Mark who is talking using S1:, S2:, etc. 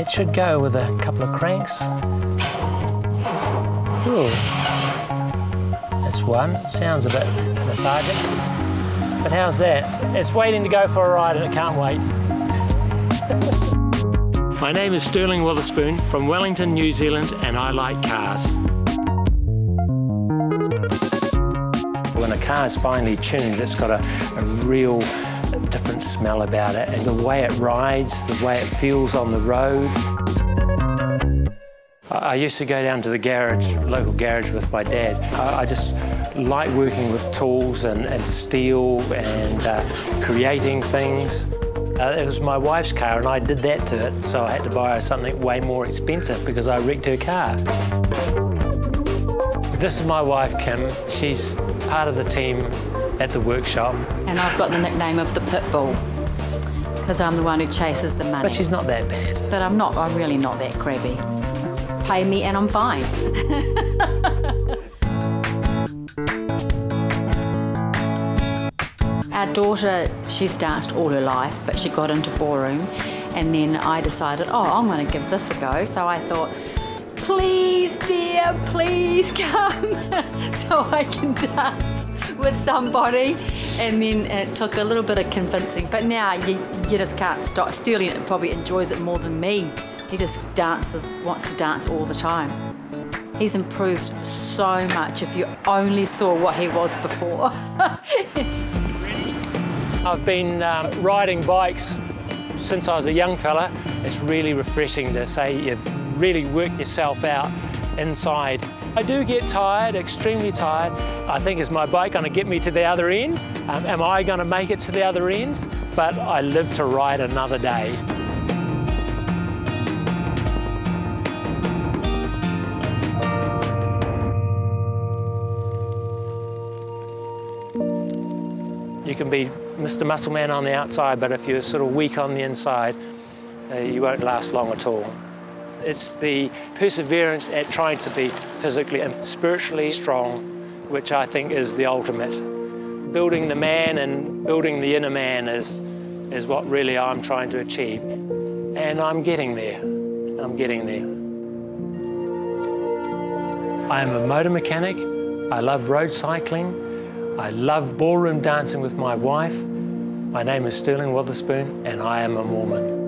S1: It should go with a couple of cranks. Ooh. That's one. Sounds a bit lethargic. But how's that? It's waiting to go for a ride and it can't wait. My name is Sterling Witherspoon from Wellington, New Zealand, and I like cars. When a car is finely tuned, it's got a, a real different smell about it, and the way it rides, the way it feels on the road. I used to go down to the garage, local garage with my dad. I, just like working with tools and, and steel and uh, creating things. Uh, it was my wife's car and I did that to it, so I had to buy her something way more expensive because I wrecked her car. This is my wife, Kim. She's part of the team at the workshop.
S2: And I've got the nickname of the pit bull because I'm the one who chases the money.
S1: But she's not that bad.
S2: But I'm not, I'm really not that crabby. Pay me and I'm fine. Our daughter, she's danced all her life, but she got into ballroom. And then I decided, oh, I'm going to give this a go. So I thought, please, please come so I can dance with somebody. And then it took a little bit of convincing. But now you, you just can't stop. Sterling probably enjoys it more than me. He just dances, wants to dance all the time. He's improved so much if you only saw what he was before.
S1: I've been um, riding bikes since I was a young fella. It's really refreshing to say you've really worked yourself out inside. I do get tired, extremely tired. I think, is my bike going to get me to the other end? Um, am I going to make it to the other end? But I live to ride another day. You can be Mr. Muscleman on the outside, but if you're sort of weak on the inside, uh, you won't last long at all. It's the perseverance at trying to be physically and spiritually strong, which I think is the ultimate. Building the man and building the inner man is, is what really I'm trying to achieve. And I'm getting there. I'm getting there. I am a motor mechanic. I love road cycling. I love ballroom dancing with my wife. My name is Sterling Witherspoon, and I am a Mormon.